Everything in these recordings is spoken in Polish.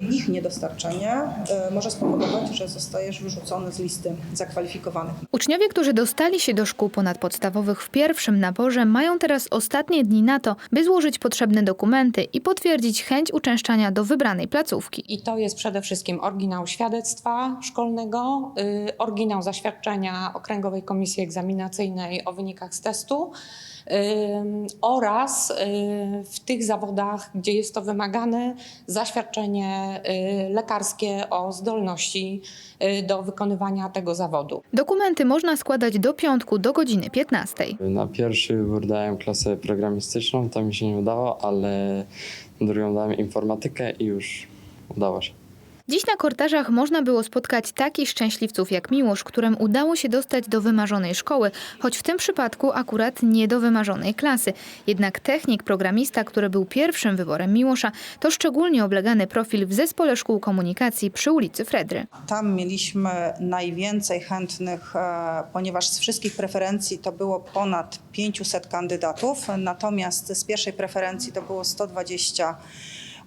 Ich niedostarczenie może spowodować, że zostajesz wyrzucony z listy zakwalifikowanych. Uczniowie, którzy dostali się do szkół ponadpodstawowych w pierwszym naborze, mają teraz ostatnie dni na to, by złożyć potrzebne dokumenty i potwierdzić chęć uczęszczania do wybranej placówki. I to jest przede wszystkim oryginał świadectwa szkolnego, y, oryginał zaświadczenia Okręgowej Komisji Egzaminacyjnej o wynikach z testu y, oraz y, w tych zawodach, gdzie jest to wymagane, zaświadczenie y, lekarskie o zdolności y, do wykonywania tego zawodu. Dokumenty można składać do piątku do godziny 15. Na pierwszy wybór dałem klasę programistyczną, to mi się nie udało, ale na drugą dałem informatykę i już udało się. Dziś na korteżach można było spotkać takich szczęśliwców jak Miłosz, którym udało się dostać do wymarzonej szkoły, choć w tym przypadku akurat nie do wymarzonej klasy. Jednak technik, programista, który był pierwszym wyborem Miłosza, to szczególnie oblegany profil w Zespole Szkół Komunikacji przy ulicy Fredry. Tam mieliśmy najwięcej chętnych, e, ponieważ z wszystkich preferencji to było ponad 500 kandydatów, natomiast z pierwszej preferencji to było 120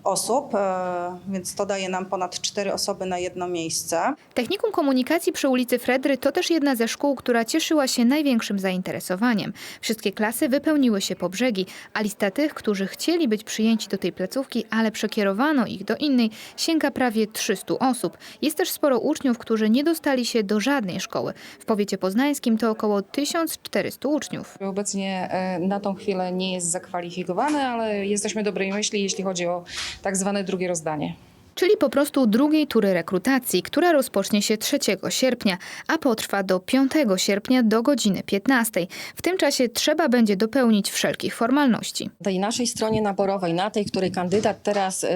osób, e, więc to daje nam ponad 4 osoby na jedno miejsce. Technikum Komunikacji przy ulicy Fredry to też jedna ze szkół, która cieszyła się największym zainteresowaniem. Wszystkie klasy wypełniły się po brzegi, a lista tych, którzy chcieli być przyjęci do tej placówki, ale przekierowano ich do innej, sięga prawie 300 osób. Jest też sporo uczniów, którzy nie dostali się do żadnej szkoły. W powiecie poznańskim to około 1400 uczniów. Obecnie e, na tą chwilę nie jest zakwalifikowany, ale jesteśmy dobrej myśli, jeśli chodzi o tak zwane drugie rozdanie. Czyli po prostu drugiej tury rekrutacji, która rozpocznie się 3 sierpnia, a potrwa do 5 sierpnia do godziny 15. W tym czasie trzeba będzie dopełnić wszelkich formalności. Na tej naszej stronie naborowej, na tej, której kandydat teraz e,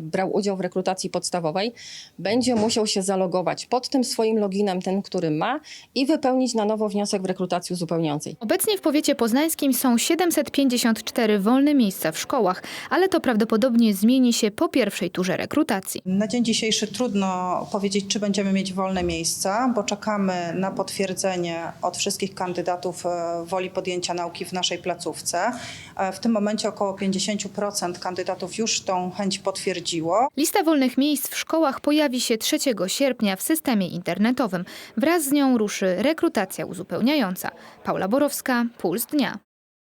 brał udział w rekrutacji podstawowej, będzie musiał się zalogować pod tym swoim loginem, ten, który ma, i wypełnić na nowo wniosek w rekrutacji uzupełniającej. Obecnie w powiecie poznańskim są 754 wolne miejsca w szkołach, ale to prawdopodobnie zmieni się po pierwszej turze rekrutacji. Na dzień dzisiejszy trudno powiedzieć, czy będziemy mieć wolne miejsca, bo czekamy na potwierdzenie od wszystkich kandydatów e, woli podjęcia nauki w naszej placówce. E, W tym momencie około 50% kandydatów już tą chęć potwierdziło. Lista wolnych miejsc w szkołach pojawi się 3 sierpnia w systemie internetowym. Wraz z nią ruszy rekrutacja uzupełniająca. Paula Borowska, Puls Dnia.